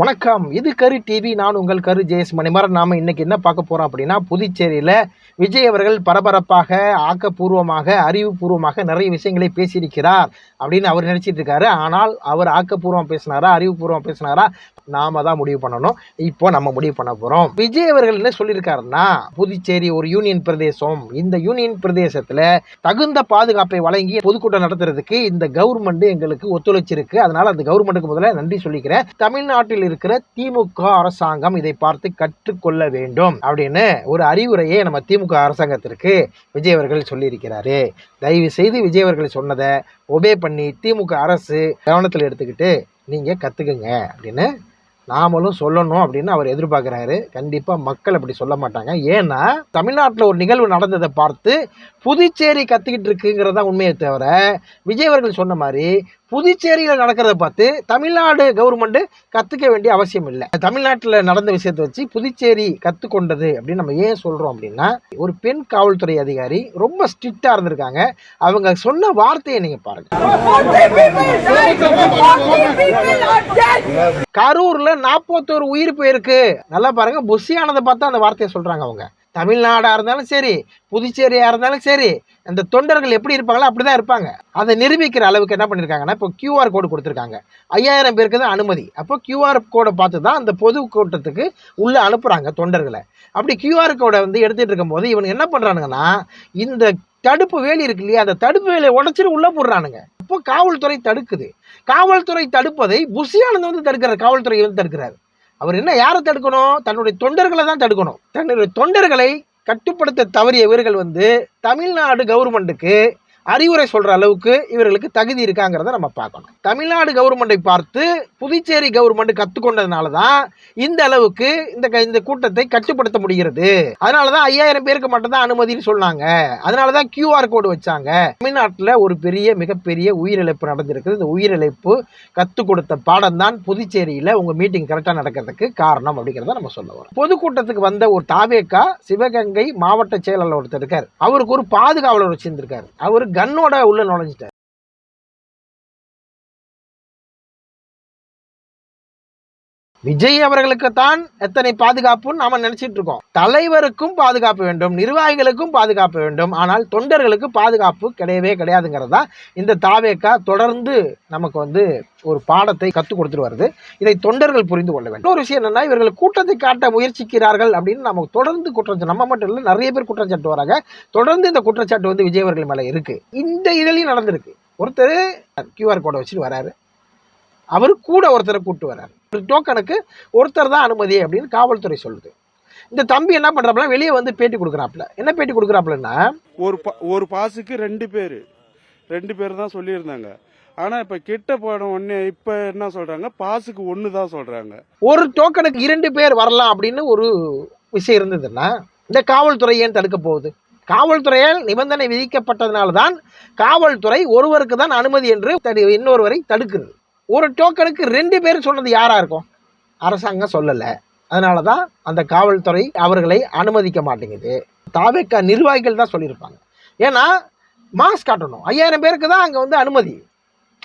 வணக்கம். இது கரு டிவி. நான் உங்கள் கரு ஜெயஸ் மணிமரன் நாம இன்னைக்கு என்ன பார்க்க போறோம் அப்படின்னா புதுச்சேரியில விஜய் அவர்கள் பரபரப்பாக ஆக்கப்பூர்வமாக அறிவுபூர்வமாக நிறைய விஷயங்களை பேசியிருக்கிறார் அப்படின்னு அவர் நினைச்சிட்டு இருக்காரு. ஆனால் அவர் ஆக்கப்பூர்வம் பேசினாரா அறிவுபூர்வம் பேசினாரா? நாம தான் முடிவு பண்ணணும். இப்போ நம்ம முடிவு பண்ண போறோம். விஜய் அவர்கள் என்ன சொல்லியிருக்காருன்னா புதுச்சேரி ஒரு யூனியன் பிரதேசம். இந்த யூனியன் பிரதேசத்துல தகுந்த பாதுகாப்பை வழங்கி பொதுக்கூட்டம் நடத்துறதுக்கு இந்த கவர்மெண்ட் எங்களுக்கு ஒத்துழைச்சிருக்கு. அதனால அந்த கவர்மெண்ட்டுக்கு முதல்ல நன்றி சொல்லிக்கிறேன். தமிழ்நாட்டில் இருக்கிற திமுக அரசாங்கம் இதை பார்த்து கற்றுக்கொள்ள வேண்டும் அப்படின்னு ஒரு அறிவுரையை நம்ம திமுக அரசாங்கத்திற்கு விஜய் அவர்கள் சொல்லியிருக்கிறாரு. தயவு செய்து விஜய் அவர்கள் சொன்னதை ஒபே பண்ணி திமுக அரசு கவனத்தில் எடுத்துக்கிட்டு நீங்க கத்துக்குங்க அப்படின்னு நாமளும் சொல்லணும் அப்படின்னு அவர் எதிர்பார்க்குறாரு. கண்டிப்பாக மக்கள் அப்படி சொல்ல மாட்டாங்க. ஏன்னா தமிழ்நாட்டில் ஒரு நிகழ்வு நடந்ததை பார்த்து புதுச்சேரி கத்திக்கிட்டு இருக்குங்கிறது தான் உண்மையை தவிர விஜய் அவர்கள் சொன்ன மாதிரி புதுச்சேரியில் நடக்கிறத பார்த்து தமிழ்நாடு கவர்மெண்ட்டு கற்றுக்க வேண்டிய அவசியம் இல்லை. தமிழ்நாட்டில் நடந்த விஷயத்தை வச்சு புதுச்சேரி கற்றுக்கொண்டது அப்படின்னு நம்ம ஏன் சொல்கிறோம் அப்படின்னா ஒரு பெண் காவல்துறை அதிகாரி ரொம்ப ஸ்ட்ரிக்டாக இருந்திருக்காங்க. அவங்க சொன்ன வார்த்தையை நீங்கள் பாருங்கள் கரூரில் நாற்பத்தோரு உயிர் போயிருக்கு. நல்லா பாருங்க புஷியானதை பார்த்தா அந்த வார்த்தையை சொல்கிறாங்க அவங்க. தமிழ்நாடாக இருந்தாலும் சரி புதுச்சேரியாக இருந்தாலும் சரி அந்த தொண்டர்கள் எப்படி இருப்பாங்களோ அப்படி தான் இருப்பாங்க. அதை நிரூபிக்கிற அளவுக்கு என்ன பண்ணியிருக்காங்கன்னா இப்போ கியூஆர் கோடு கொடுத்துருக்காங்க. ஐயாயிரம் பேருக்கு தான் அனுமதி. அப்போ கியூஆர் கோடை பார்த்து தான் அந்த பொது கூட்டத்துக்கு உள்ளே அனுப்புகிறாங்க தொண்டர்களை. அப்படி கியூஆர் கோடை வந்து எடுத்துகிட்டு இருக்கும்போது இவனுங்க என்ன பண்ணுறானுங்கன்னா இந்த தடுப்பு வேலி இருக்கு இல்லையா அந்த தடுப்பு வேலையை உடச்சிட்டு உள்ளே போடுறானுங்க. இப்போ காவல்துறை தடுக்குது. காவல்துறை தடுப்பதை புஷியானந்த் வந்து தடுக்கிறார். காவல்துறை வந்து தடுக்கிறார். அவர் என்ன யாரை தடுக்கணும்? தன்னுடைய தொண்டர்களை தான் தடுக்கணும். தன்னுடைய தொண்டர்களை கட்டுப்படுத்த தவறிய இவர்கள் வந்து தமிழ்நாடு கவர்மெண்ட்டுக்கு அறிவுரை சொல்கிற அளவுக்கு இவர்களுக்கு தகுதி இருக்காங்கிறத நம்ம பார்க்கணும். தமிழ்நாடு கவர்மெண்ட்டை பார்த்து புதுச்சேரி கவர்மெண்ட் கற்றுக்கொண்டதுனால தான் இந்த அளவுக்கு இந்த க- இந்த கூட்டத்தை கட்டுப்படுத்த முடிகிறது. அதனால தான் ஐயாயிரம் பேருக்கு மட்டும் தான் அனுமதின்னு சொன்னாங்க. அதனால தான் கியூஆர் கோடு வச்சாங்க. தமிழ்நாட்டில் ஒரு பெரிய மிகப்பெரிய உயிரிழப்பு நடந்திருக்குது. இந்த உயிரிழப்பு கற்றுக் கொடுத்த பாடம் தான் புதுச்சேரியில் உங்கள் மீட்டிங் கரெக்டாக நடக்கிறதுக்கு காரணம் அப்படிங்கிறத நம்ம சொல்ல வரோம். பொதுக்கூட்டத்துக்கு வந்த ஒரு தாவேக்கா சிவகங்கை மாவட்ட செயலாளர் ஒருத்தர் இருக்கார். அவருக்கு ஒரு பாதுகாவலர் வச்சிருந்திருக்காரு. அவர் கன்னோட உள்ள நுழைஞ்சிட்டார். விஜய் அவர்களுக்கு தான் எத்தனை பாதுகாப்புன்னு நாம நினைச்சிட்டு இருக்கோம். தலைவருக்கும் பாதுகாப்பு வேண்டும் நிர்வாகிகளுக்கும் பாதுகாப்பு வேண்டும். ஆனால் தொண்டர்களுக்கு பாதுகாப்பு கிடையவே கிடையாதுங்கிறது தான் இந்த தாவேக்கா தொடர்ந்து நமக்கு வந்து ஒரு பாடத்தை கற்றுக் கொடுத்துட்டு வருது. இதை தொண்டர்கள் புரிந்து கொள்ள வேண்டும். ஒரு விஷயம் என்னன்னா இவர்கள் கூட்டத்தை காட்ட முயற்சிக்கிறார்கள் அப்படின்னு நம்ம தொடர்ந்து குற்றச்சாட்டு நம்ம மட்டும் இல்லை நிறைய பேர் குற்றச்சாட்டு வராங்க. தொடர்ந்து இந்த குற்றச்சாட்டு வந்து விஜய் அவர்கள் மேலே இருக்கு. இந்த இதழையும் நடந்திருக்கு. ஒருத்தர் கியூஆர் கோடை வச்சுட்டு வராரு. அவர் கூட ஒருத்தரை கூட்டு வராரு. ஒரு டோக்கனுக்கு ஒருத்தர் தான் அனுமதி அப்படின்னு காவல்துறை சொல்லுது. இந்த தம்பி என்ன பண்றாப்புல வெளியே வந்து பேட்டி கொடுக்குறாப்புல. என்ன பேட்டி கொடுக்குறாப்புலன்னா ஒரு ஒரு பாஸுக்கு ரெண்டு பேர். ரெண்டு பேர் தான் சொல்லியிருந்தாங்க. ஆனா இப்ப கிட்ட போன உடனே இப்ப என்ன சொல்றாங்க? பாஸுக்கு ஒன்னு தான் சொல்றாங்க. ஒரு டோக்கனுக்கு இரண்டு பேர் வரலாம் அப்படின்னு ஒரு விஷயம் இருந்ததுன்னா இந்த காவல்துறை ஏன் தடுக்க போகுது? காவல்துறையால் நிபந்தனை விதிக்கப்பட்டதுனால தான் காவல்துறை ஒருவருக்கு தான் அனுமதி என்று தடு- இன்னொருவரை தடுக்குது. ஒரு டோக்கனுக்கு ரெண்டு பேர் சொன்னது யாரா இருக்கும்? அரசாங்கம் சொல்லலை. அதனால தான் அந்த காவல்துறை அவர்களை அனுமதிக்க மாட்டேங்குது. தாவேக்கா நிர்வாகிகள் தான் சொல்லியிருப்பாங்க. ஏன்னா மாஸ்க் காட்டணும். ஐயாயிரம் பேருக்கு தான் அங்கே வந்து அனுமதி.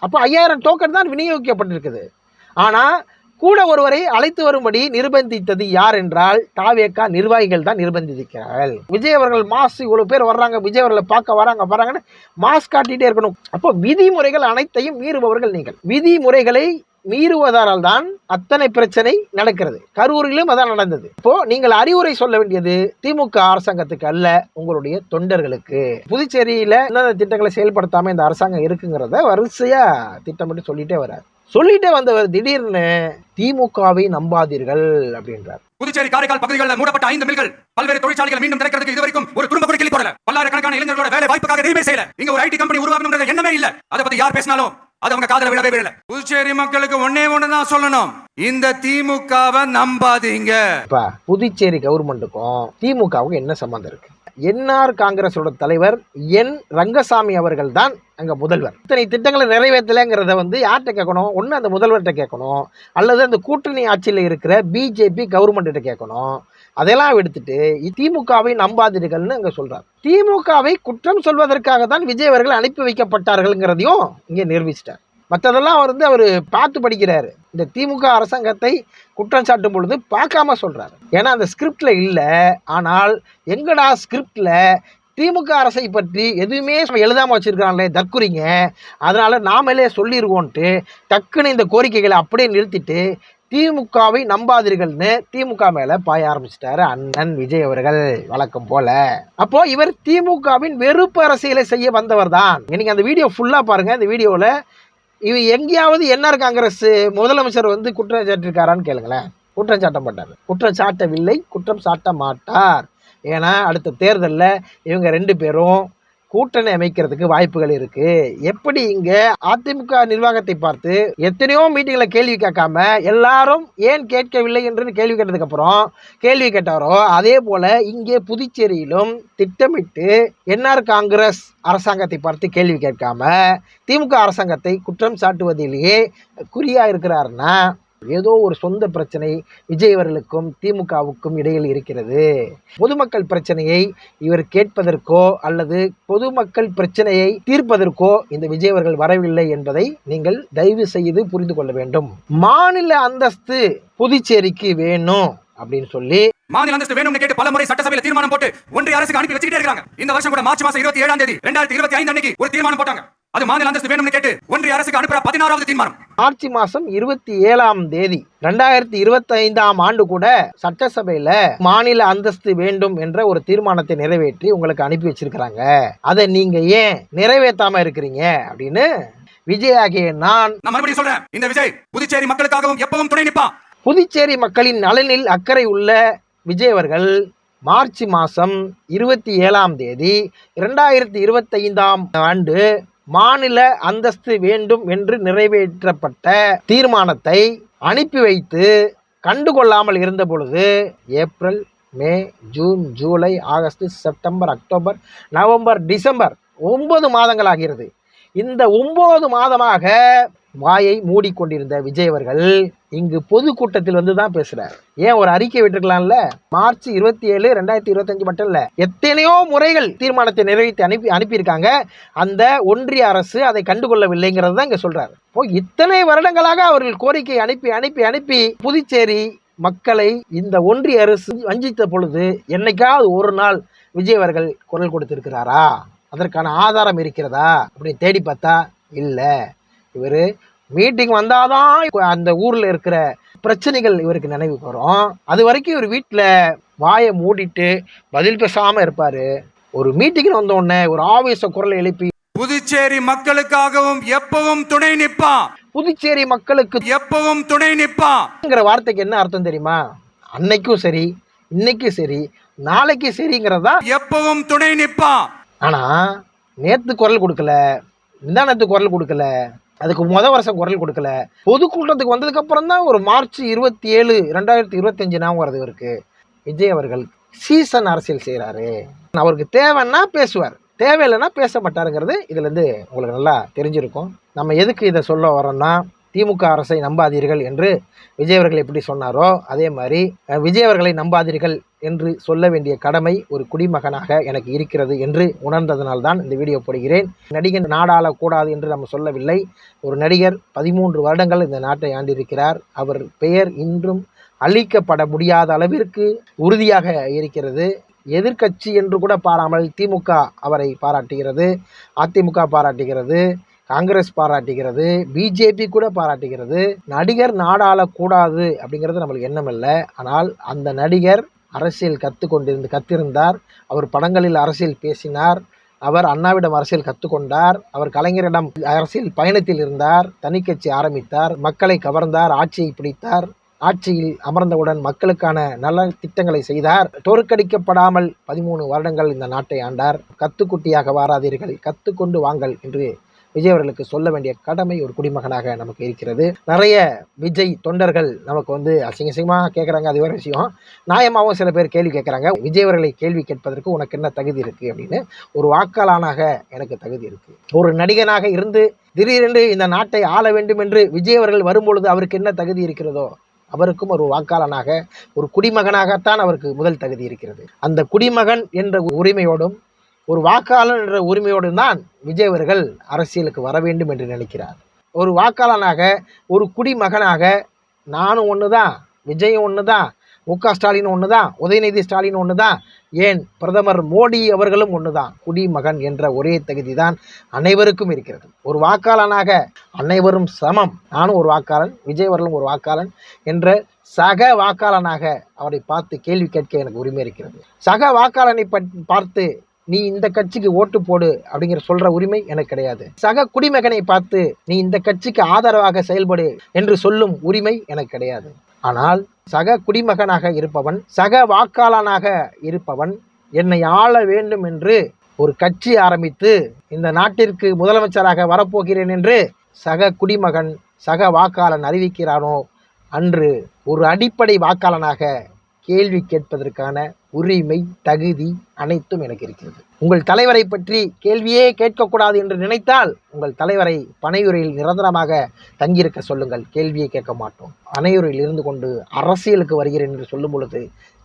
அப்போ ஐயாயிரம் டோக்கன் தான் விநியோகிக்கப்பட்டிருக்குது. ஆனால் கூட ஒருவரை அழைத்து வரும்படி நிர்பந்தித்தது யார் என்றால் தாவேக்கா நிர்வாகிகள் தான் நிர்பந்திக்கிறார்கள் விஜய் அவர்கள் மாஸ் இவ்வளவு பேர் வர்றாங்க விஜய் அவர்களை பார்க்க வராங்க வராங்கன்னு மாஸ்க் காட்டிட்டே இருக்கணும். அப்போ விதிமுறைகள் அனைத்தையும் மீறுபவர்கள் நீங்கள். விதிமுறைகளை மீறுவதால் தான் அத்தனை பிரச்சனை நடக்கிறது. கரூரிலும் அதான் நடந்தது. இப்போ நீங்கள் அறிவுரை சொல்ல வேண்டியது திமுக அரசாங்கத்துக்கு அல்ல உங்களுடைய தொண்டர்களுக்கு. புதுச்சேரியில என்னென்ன திட்டங்களை செயல்படுத்தாம இந்த அரசாங்கம் இருக்குங்கிறத வரிசையா திட்டமிட்டு சொல்லிட்டே வராது சொல்லிட்டே வந்தவர் திடீர்னு திமுகவை நம்பாதீர்கள் அப்படின்றார். புதுச்சேரி காரைக்கால் பகுதிகளில் மூடப்பட்ட ஐந்து மில்கள் பல்வேறு தொழிற்சாலைகள் மீண்டும் திறக்கிறதுக்கு இதுவரைக்கும் ஒரு குடும்ப கூட கிளி போடல. பல்லாயிரக்கணக்கான இளைஞர்களோட வேலை வாய்ப்புக்காக எதுவுமே செய்யல இங்க ஒரு ஐடி கம்பெனி உருவாக்கணும்ன்றது எண்ணமே இல்ல. அதை பத்தி யார் பேசினாலும் அது அவங்க காதல விழவே விழல. புதுச்சேரி மக்களுக்கு ஒன்னே ஒண்ணு தான் சொல்லணும். இந்த திமுகவை நம்பாதீங்க. புதுச்சேரி கவர்மெண்ட்டுக்கும் திமுகவுக்கும் என்ன சம்மந்தம் இருக்கு? என்ஆர் காங்கிரஸோட தலைவர் என் ரங்கசாமி அவர்கள் தான் அங்கே முதல்வர். இத்தனை திட்டங்களை நிறைவேற்றலைங்கிறத வந்து யார்கிட்ட கேட்கணும்? ஒன்று அந்த முதல்வர்கிட்ட கேட்கணும். அல்லது அந்த கூட்டணி ஆட்சியில் இருக்கிற பிஜேபி கவர்மெண்ட்டிட்ட கேட்கணும். அதெல்லாம் எடுத்துட்டு திமுகவை நம்பாதீர்கள்னு அங்கே சொல்கிறார் திமுகவை குற்றம் சொல்வதற்காக தான் விஜய் அவர்கள் அனுப்பி வைக்கப்பட்டார்கள்ங்கிறதையும் இங்கே நிரூபிச்சிட்டார். மற்றதெல்லாம் அவர் வந்து அவர் பார்த்து படிக்கிறாரு. இந்த திமுக அரசாங்கத்தை குற்றம் சாட்டும் பொழுது பார்க்காம சொல்கிறார் ஏன்னா அந்த ஸ்கிரிப்டில் இல்லை. ஆனால் எங்கடா ஸ்கிரிப்டில் திமுக அரசை பற்றி எதுவுமே எழுதாம வச்சுருக்காங்களே தற்குறிங்க. அதனால் நாமளே சொல்லிடுவோன்ட்டு டக்குன்னு இந்த கோரிக்கைகளை அப்படியே நிறுத்திட்டு திமுகவை நம்பாதீர்கள்னு திமுக மேலே பாய ஆரம்பிச்சிட்டாரு அண்ணன் விஜய் அவர்கள். வழக்கம் போல. அப்போ இவர் திமுகவின் வெறுப்பு அரசியலை செய்ய வந்தவர் தான் இன்னைக்கு அந்த வீடியோ ஃபுல்லாக பாருங்க. இந்த வீடியோவில் இவ எங்கேயாவது என்ஆர் காங்கிரஸ்? முதலமைச்சர் வந்து குற்றம் சாட்டிருக்காரான்னு கேளுங்களேன். குற்றம் சாட்ட மாட்டார். குற்றம் சாட்டவில்லை குற்றம் சாட்ட மாட்டார். ஏன்னா அடுத்த தேர்தலில் இவங்க ரெண்டு பேரும் கூட்டணி அமைக்கிறதுக்கு வாய்ப்புகள் இருக்கு. எப்படி இங்க அதிமுக நிர்வாகத்தை பார்த்து எத்தனையோ மீட்டிங்ல கேள்வி கேட்காம எல்லாரும் ஏன் கேட்கவில்லை என்று கேள்வி கேட்டதுக்கு அப்புறம் கேள்வி கேட்டாரோ அதே போல இங்கே புதுச்சேரியிலும் திட்டமிட்டு என்ஆர் காங்கிரஸ் அரசாங்கத்தை பார்த்து கேள்வி கேட்காம திமுக அரசாங்கத்தை குற்றம் சாட்டுவதிலேயே குறியா இருக்கிறாருன்னா ஏதோ ஒரு சொந்த பிரச்சனை விஜய் அவர்களுக்கும் திமுகவுக்கும் இடையில் இருக்கிறது. பொதுமக்கள் பிரச்சனையை இவர் கேட்பதற்கோ அல்லது பொதுமக்கள் பிரச்சனையை தீர்ப்பதற்கோ இந்த விஜய் அவர்கள் வரவில்லை என்பதை நீங்கள் தயவு செய்து புரிந்து கொள்ள வேண்டும். மாநில அந்தஸ்து புதுச்சேரிக்கு வேணும் அப்படின்னு சொல்லி மாநில அந்தஸ்து வேணும்னு கேட்டு பல முறை சட்டசபையில தீர்மானம் போட்டு ஒன்றிய அரசுக்கு அனுப்பி வச்சுக்கிட்டே இருக்காங்க. இந்த வருஷம் கூட மார்ச் மாசம் இருபத்தி ஏழாம் தேதி ரெண்டாயிரத்தி இருபத்தி ஐந்து அன்னைக்கு ஒரு தீர்மானம் போட்டாங்க. அது மாநில அந்தஸ்து வேணும்னு கேட்டு ஒன்றிய அரசுக்கு அனுப்புற பதினாறாவது தீர்மானம். மார்ச் மாதம் இருபத்தி ஏழாம் தேதி ரெண்டாயிரத்தி இருபத்தி ஐந்தாம் ஆண்டு கூட சட்டசபையில மாநில அந்தஸ்து வேண்டும் என்ற ஒரு தீர்மானத்தை நிறைவேற்றி உங்களுக்கு அனுப்பி வச்சிருக்கிறாங்க. அதை நீங்க ஏன் நிறைவேற்றாம இருக்கிறீங்க அப்படின்னு விஜய் ஆகிய நான் மறுபடியும் சொல்றேன். இந்த விஜய் புதுச்சேரி மக்களுக்காகவும் எப்பவும் துணை நிப்பான். புதுச்சேரி மக்களின் நலனில் அக்கறை உள்ள விஜய் அவர்கள் மார்ச் மாதம் இருபத்தி ஏழாம் தேதி இரண்டாயிரத்தி இருபத்தைந்தாம் ஆண்டு மாநில அந்தஸ்து வேண்டும் என்று நிறைவேற்றப்பட்ட தீர்மானத்தை அனுப்பி வைத்து கண்டுகொள்ளாமல் இருந்த பொழுது April May June July August September October November December ஒன்பது மாதங்கள் ஆகிறது இந்த ஒன்பது மாதமாக வாயை மூடிக்கொண்டிருந்த விஜய் அவர்கள் இங்கு பொதுக்கூட்டத்தில் வந்து தான் பேசுறார். ஏன் ஒரு அறிக்கை விட்டுருக்கலாம்ல? மார்ச் இருபத்தி ஏழு ரெண்டாயிரத்தி இருபத்தஞ்சு மட்டும் இல்ல எத்தனையோ முறைகள் தீர்மானத்தை நிறைவேற்றி அனுப்பி அனுப்பியிருக்காங்க. அந்த ஒன்றிய அரசு அதை கண்டுகொள்ளவில்லைங்கிறது தான் இங்க சொல்றாரு. இப்போ இத்தனை வருடங்களாக அவர்கள் கோரிக்கை அனுப்பி அனுப்பி அனுப்பி புதுச்சேரி மக்களை இந்த ஒன்றிய அரசு வஞ்சித்த பொழுது என்னைக்காவது ஒரு நாள் விஜய் அவர்கள் குரல் கொடுத்திருக்கிறாரா? அதற்கான ஆதாரம் இருக்கிறதா? அப்படின்னு தேடி பார்த்தா இல்லை. இவர் மீட்டிங் வந்தாதான் அந்த ஊரில் இருக்கிற பிரச்சனைகள் இவருக்கு நினைவுக்கு வரும். அது வரைக்கும் இவர் வீட்டில் வாயை மூடிட்டு பதில் பேசாமல் இருப்பார். ஒரு மீட்டிங்னு வந்த உடனே ஒரு ஆவேச குரலை எழுப்பி புதுச்சேரி மக்களுக்காகவும் எப்பவும் துணை நிப்பான். புதுச்சேரி மக்களுக்கு எப்பவும் துணை நிப்பான். ங்கிற வார்த்தைக்கு என்ன அர்த்தம் தெரியுமா? அன்னைக்கும் சரி இன்னைக்கும் சரி நாளைக்கும் சரிங்கிறது? எப்பவும் துணை நிப்பான். ஆனால் நேற்று குரல் கொடுக்கல முந்தானத்து குரல் கொடுக்கல. அதுக்கு முத வருஷம் குரல் கொடுக்கல. பொதுக்கூட்டத்துக்கு வந்ததுக்கு அப்புறம் தான் ஒரு மார்ச் இருபத்தி ஏழு ரெண்டாயிரத்தி இருபத்தஞ்சு ஞாபகம் வருது இவருக்கு விஜய் அவர்கள் சீசன் அரசியல் செய்கிறாரு அவருக்கு தேவைன்னா பேசுவார். தேவையில்லைன்னா பேச மாட்டாருங்கிறது இதுலேருந்து உங்களுக்கு நல்லா தெரிஞ்சிருக்கும். நம்ம எதுக்கு இதை சொல்ல வரோம்னா திமுக அரசை நம்பாதீர்கள் என்று விஜய் அவர்கள் எப்படி சொன்னாரோ அதே மாதிரி விஜய் அவர்களை நம்பாதீர்கள் என்று சொல்ல வேண்டிய கடமை ஒரு குடிமகனாக எனக்கு இருக்கிறது என்று உணர்ந்ததனால்தான் இந்த வீடியோ போடுகிறேன். நடிகன் நாடாளக்கூடாது என்று நம்ம சொல்லவில்லை. ஒரு நடிகர் பதிமூன்று வருடங்கள் இந்த நாட்டை ஆண்டிருக்கிறார். அவர் பெயர் இன்றும் அழிக்கப்பட முடியாத அளவிற்கு உறுதியாக இருக்கிறது. எதிர்க்கட்சி என்று கூட பாராமல் திமுக அவரை பாராட்டுகிறது. அதிமுக பாராட்டுகிறது. காங்கிரஸ் பாராட்டுகிறது. பிஜேபி கூட பாராட்டுகிறது. நடிகர் நாடாளக்கூடாது அப்படிங்கிறது நம்மளுக்கு எண்ணம் இல்லை. ஆனால் அந்த நடிகர் அரசியல் கற்றுக்கொண்டிருந்து கத்திருந்தார். அவர் படங்களில் அரசியல் பேசினார். அவர் அண்ணாவிடம் அரசியல் கற்றுக்கொண்டார் அவர் கலைஞரிடம் அரசியல் பயணத்தில் இருந்தார். தனிக்கட்சி ஆரம்பித்தார். மக்களை கவர்ந்தார். ஆட்சியை பிடித்தார். ஆட்சியில் அமர்ந்தவுடன் மக்களுக்கான நல திட்டங்களை செய்தார். தோற்கடிக்கப்படாமல் பதிமூணு வருடங்கள் இந்த நாட்டை ஆண்டார். கத்துக்குட்டியாக வாராதீர்கள். கத்துக்கொண்டு வாங்கள் என்று விஜய் அவர்களுக்கு சொல்ல வேண்டிய கடமை ஒரு குடிமகனாக நமக்கு இருக்கிறது. நிறைய விஜய் தொண்டர்கள் நமக்கு வந்து அசிங்க அசிங்கமாக கேட்குறாங்க அது வேறு விஷயம். நியாயமாகவும் சில பேர் கேள்வி கேட்குறாங்க விஜய் அவர்களை கேள்வி கேட்பதற்கு உனக்கு என்ன தகுதி இருக்குது அப்படின்னு ஒரு வாக்காளனாக எனக்கு தகுதி இருக்குது ஒரு நடிகனாக இருந்து திடீரென்று இந்த நாட்டை ஆள வேண்டும் என்று விஜய் அவர்கள் வரும்பொழுது அவருக்கு என்ன தகுதி இருக்கிறதோ அவருக்கும் ஒரு வாக்காளனாக ஒரு குடிமகனாகத்தான் அவருக்கு முதல் தகுதி இருக்கிறது. அந்த குடிமகன் என்ற உரிமையோடும் ஒரு வாக்காளர் என்ற உரிமையோடு தான் விஜய் அவர்கள் அரசியலுக்கு வர வேண்டும் என்று நினைக்கிறார். ஒரு வாக்காளனாக ஒரு குடிமகனாக நானும் ஒன்று தான் விஜயும் ஒன்று தான் மு க ஸ்டாலின் ஒன்று தான் உதயநிதி ஸ்டாலின் ஒன்று தான் ஏன் பிரதமர் மோடி அவர்களும் ஒன்று தான் குடிமகன் என்ற ஒரே தகுதி தான் அனைவருக்கும் இருக்கிறது. ஒரு வாக்காளனாக அனைவரும் சமம். நானும் ஒரு வாக்காளன் விஜய் அவர்களும் ஒரு வாக்காளன் என்ற சக வாக்காளனாக அவரை பார்த்து கேள்வி கேட்க எனக்கு உரிமை இருக்கிறது. சக வாக்காளனை பார்த்து நீ இந்த கட்சிக்கு ஓட்டு போடு அப்படிங்கிற சொல்ற உரிமை எனக்கு கிடையாது. சக குடிமகனை பார்த்து நீ இந்த கட்சிக்கு ஆதரவாக செயல்படு என்று சொல்லும் உரிமை எனக்கு கிடையாது. ஆனால் சக குடிமகனாக இருப்பவன் சக வாக்காளனாக இருப்பவன் என்னை ஆள வேண்டும் என்று ஒரு கட்சி ஆரம்பித்து இந்த நாட்டிற்கு முதலமைச்சராக வரப்போகிறேன் என்று சக குடிமகன் சக வாக்காளன் அறிவிக்கிறானோ? அன்று ஒரு அடிப்படை வாக்காளனாக கேள்வி கேட்பதற்கான உரிமை தகுதி அனைத்தும் எனக்கு இருக்கிறது. உங்கள் தலைவரை பற்றி கேள்வியே கேட்கக்கூடாது என்று நினைத்தால் உங்கள் தலைவரை பனையுறையில் நிரந்தரமாக தங்கியிருக்க சொல்லுங்கள். கேள்வியை கேட்க மாட்டோம். பனையுறையில் இருந்து கொண்டு அரசியலுக்கு வருகிறேன் என்று சொல்லும் பொழுது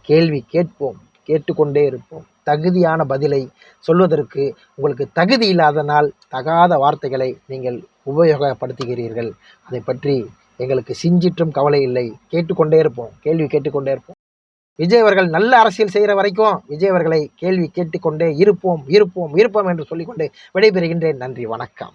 கேள்வி கேட்போம் கேட்டுக்கொண்டே இருப்போம். தகுதியான பதிலை சொல்வதற்கு உங்களுக்கு தகுதி இல்லாதனால் தகாத வார்த்தைகளை நீங்கள் உபயோகப்படுத்துகிறீர்கள். அதை பற்றி எங்களுக்கு சிஞ்சிற்றும் கவலை இல்லை. கேட்டுக்கொண்டே இருப்போம். கேள்வி கேட்டுக்கொண்டே இருப்போம். விஜய் அவர்கள் நல்ல அரசியல் செய்கிற வரைக்கும் விஜய் அவர்களை கேள்வி கேட்டுக்கொண்டே இருப்போம் இருப்போம் இருப்போம் என்று சொல்லிக்கொண்டு விடைபெறுகின்றேன். நன்றி வணக்கம்.